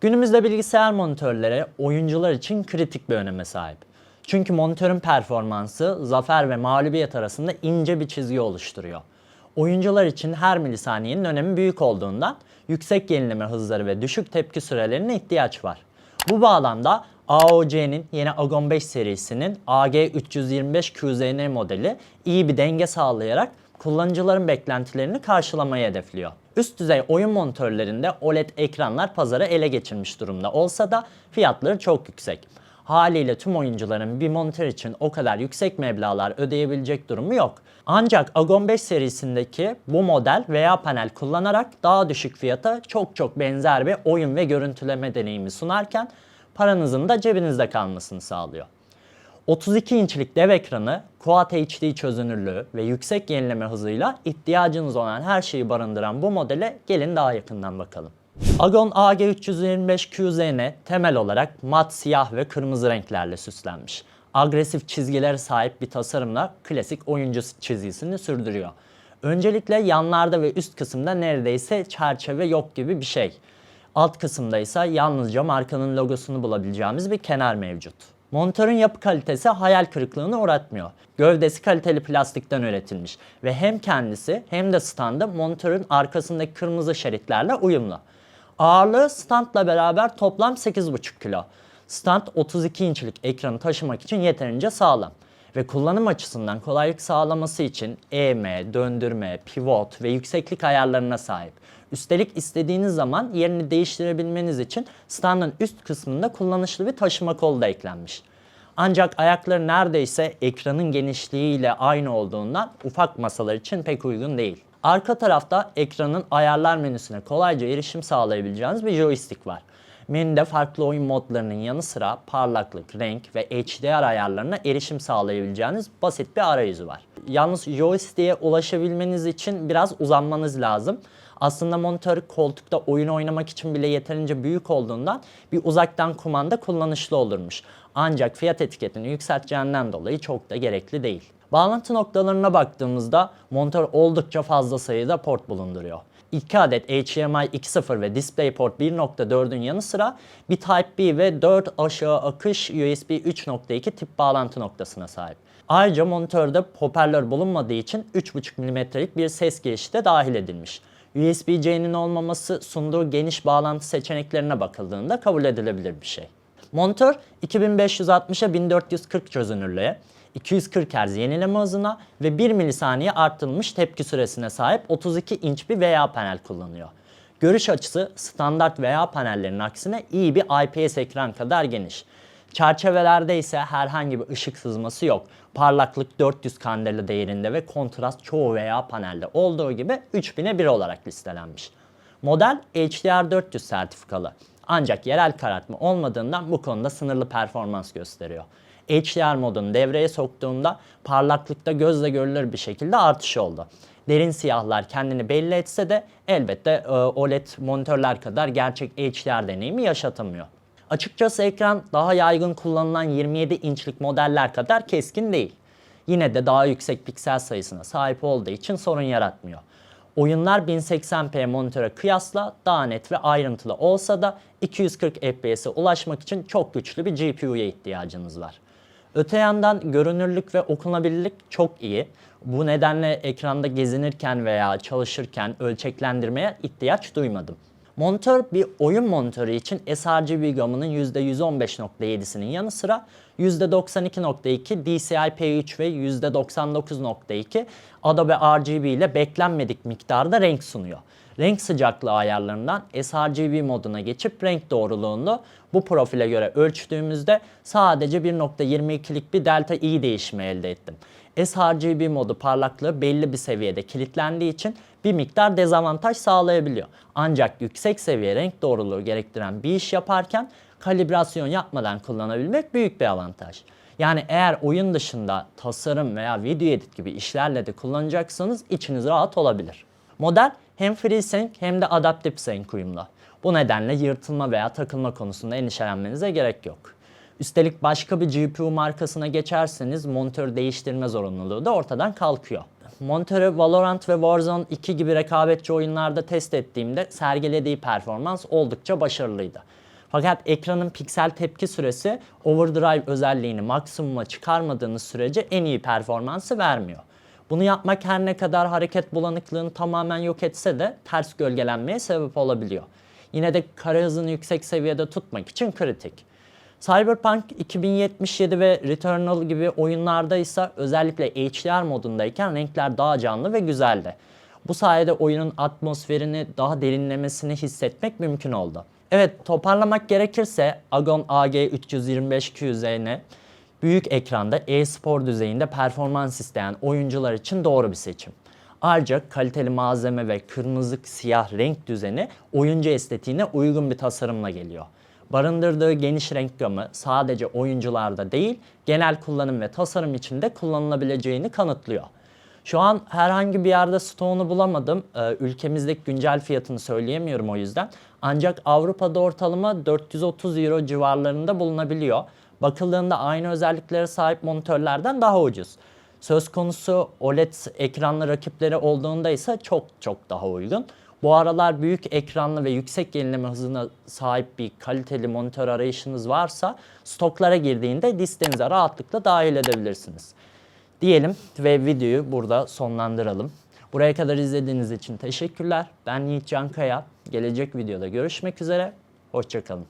Günümüzde bilgisayar monitörleri oyuncular için kritik bir öneme sahip. Çünkü monitörün performansı zafer ve mağlubiyet arasında ince bir çizgi oluşturuyor. Oyuncular için her milisaniyenin önemi büyük olduğundan yüksek yenileme hızları ve düşük tepki sürelerine ihtiyaç var. Bu bağlamda AOC'nin yeni Agon 5 serisinin AG325QZN modeli iyi bir denge sağlayarak kullanıcıların beklentilerini karşılamayı hedefliyor. Üst düzey oyun monitörlerinde OLED ekranlar pazarı ele geçirmiş durumda olsa da fiyatları çok yüksek. Haliyle tüm oyuncuların bir monitör için o kadar yüksek meblağlar ödeyebilecek durumu yok. Ancak Agon 5 serisindeki bu model veya panel kullanarak daha düşük fiyata çok çok benzer bir oyun ve görüntüleme deneyimi sunarken paranızın da cebinizde kalmasını sağlıyor. 32 inçlik dev ekranı, Quad HD çözünürlüğü ve yüksek yenileme hızıyla ihtiyacınız olan her şeyi barındıran bu modele gelin daha yakından bakalım. Agon AG325QZN temel olarak mat siyah ve kırmızı renklerle süslenmiş. Agresif çizgilere sahip bir tasarımla klasik oyuncu çizgisini sürdürüyor. Öncelikle yanlarda ve üst kısımda neredeyse çerçeve yok gibi bir şey. Alt kısımda ise yalnızca markanın logosunu bulabileceğimiz bir kenar mevcut. Monitörün yapı kalitesi hayal kırıklığına uğratmıyor. Gövdesi kaliteli plastikten üretilmiş ve hem kendisi hem de standı monitörün arkasındaki kırmızı şeritlerle uyumlu. Ağırlığı standla beraber toplam 8,5 kilo. Stand 32 inçlik ekranı taşımak için yeterince sağlam ve kullanım açısından kolaylık sağlaması için eğme, döndürme, pivot ve yükseklik ayarlarına sahip. Üstelik istediğiniz zaman yerini değiştirebilmeniz için standın üst kısmında kullanışlı bir taşıma kolu da eklenmiş. Ancak ayakları neredeyse ekranın genişliğiyle aynı olduğundan ufak masalar için pek uygun değil. Arka tarafta ekranın ayarlar menüsüne kolayca erişim sağlayabileceğiniz bir joystick var. Menüde farklı oyun modlarının yanı sıra parlaklık, renk ve HDR ayarlarına erişim sağlayabileceğiniz basit bir arayüzü var. Yalnız joystick'e ulaşabilmeniz için biraz uzanmanız lazım. Aslında monitör koltukta oyun oynamak için bile yeterince büyük olduğundan bir uzaktan kumanda kullanışlı olurmuş. Ancak fiyat etiketini yükselteceğinden dolayı çok da gerekli değil. Bağlantı noktalarına baktığımızda monitör oldukça fazla sayıda port bulunduruyor. 2 adet HDMI 2.0 ve DisplayPort 1.4'ün yanı sıra bir Type-B ve 4 aşağı akış USB 3.2 tip bağlantı noktasına sahip. Ayrıca monitörde hoparlör bulunmadığı için 3.5 mm'lik bir ses girişi de dahil edilmiş. USB-C'nin olmaması sunduğu geniş bağlantı seçeneklerine bakıldığında kabul edilebilir bir şey. Monitör 2560'a 1440 çözünürlüğe, 240 Hz yenileme hızına ve 1 milisaniye arttırılmış tepki süresine sahip 32 inç bir VA panel kullanıyor. Görüş açısı standart VA panellerinin aksine iyi bir IPS ekran kadar geniş. Çerçevelerde ise herhangi bir ışık sızması yok. Parlaklık 400 kandela değerinde ve kontrast çoğu VA panelde olduğu gibi 3000'e 1 olarak listelenmiş. Model HDR400 sertifikalı. Ancak yerel karartma olmadığından bu konuda sınırlı performans gösteriyor. HDR modunu devreye soktuğumda parlaklıkta gözle görülür bir şekilde artış oldu. Derin siyahlar kendini belli etse de elbette e, OLED monitörler kadar gerçek HDR deneyimi yaşatamıyor. Açıkçası ekran daha yaygın kullanılan 27 inçlik modeller kadar keskin değil. Yine de daha yüksek piksel sayısına sahip olduğu için sorun yaratmıyor. Oyunlar 1080p monitöre kıyasla daha net ve ayrıntılı olsa da 240 FPS'e ulaşmak için çok güçlü bir GPU'ya ihtiyacınız var. Öte yandan görünürlük ve okunabilirlik çok iyi. Bu nedenle ekranda gezinirken veya çalışırken ölçeklendirmeye ihtiyaç duymadım. Monitör bir oyun monitörü için sRGB gamının %115.7'sinin yanı sıra %92.2 DCI-P3 ve %99.2 Adobe RGB ile beklenmedik miktarda renk sunuyor. Renk sıcaklığı ayarlarından sRGB moduna geçip renk doğruluğunu bu profile göre ölçtüğümüzde sadece 1.22'lik bir delta i değişimi elde ettim. sRGB modu parlaklığı belli bir seviyede kilitlendiği için bir miktar dezavantaj sağlayabiliyor. Ancak yüksek seviye renk doğruluğu gerektiren bir iş yaparken kalibrasyon yapmadan kullanabilmek büyük bir avantaj. Yani eğer oyun dışında tasarım veya video edit gibi işlerle de kullanacaksanız içiniz rahat olabilir. Model hem FreeSync hem de Adaptive Sync uyumlu. Bu nedenle yırtılma veya takılma konusunda endişelenmenize gerek yok. Üstelik başka bir GPU markasına geçerseniz monitör değiştirme zorunluluğu da ortadan kalkıyor. Monitörü Valorant ve Warzone 2 gibi rekabetçi oyunlarda test ettiğimde sergilediği performans oldukça başarılıydı. Fakat ekranın piksel tepki süresi overdrive özelliğini maksimuma çıkarmadığınız sürece en iyi performansı vermiyor. Bunu yapmak her ne kadar hareket bulanıklığını tamamen yok etse de ters gölgelenmeye sebep olabiliyor. Yine de kare hızını yüksek seviyede tutmak için kritik. Cyberpunk 2077 ve Returnal gibi oyunlarda ise özellikle HDR modundayken renkler daha canlı ve güzeldi. Bu sayede oyunun atmosferini daha derinlemesini hissetmek mümkün oldu. Evet toparlamak gerekirse Agon AG 325 QZN büyük ekranda e-spor düzeyinde performans isteyen oyuncular için doğru bir seçim. Ayrıca kaliteli malzeme ve kırmızı siyah renk düzeni oyuncu estetiğine uygun bir tasarımla geliyor. Barındırdığı geniş renk gamı sadece oyuncularda değil, genel kullanım ve tasarım için de kullanılabileceğini kanıtlıyor. Şu an herhangi bir yerde stoğunu bulamadım. Ee, ülkemizdeki güncel fiyatını söyleyemiyorum o yüzden. Ancak Avrupa'da ortalama 430 euro civarlarında bulunabiliyor. Bakıldığında aynı özelliklere sahip monitörlerden daha ucuz. Söz konusu OLED ekranlı rakipleri olduğunda ise çok çok daha uygun. Bu aralar büyük ekranlı ve yüksek yenileme hızına sahip bir kaliteli monitör arayışınız varsa stoklara girdiğinde listenize rahatlıkla dahil edebilirsiniz. Diyelim ve videoyu burada sonlandıralım. Buraya kadar izlediğiniz için teşekkürler. Ben Yiğit Cankaya. Gelecek videoda görüşmek üzere. Hoşçakalın.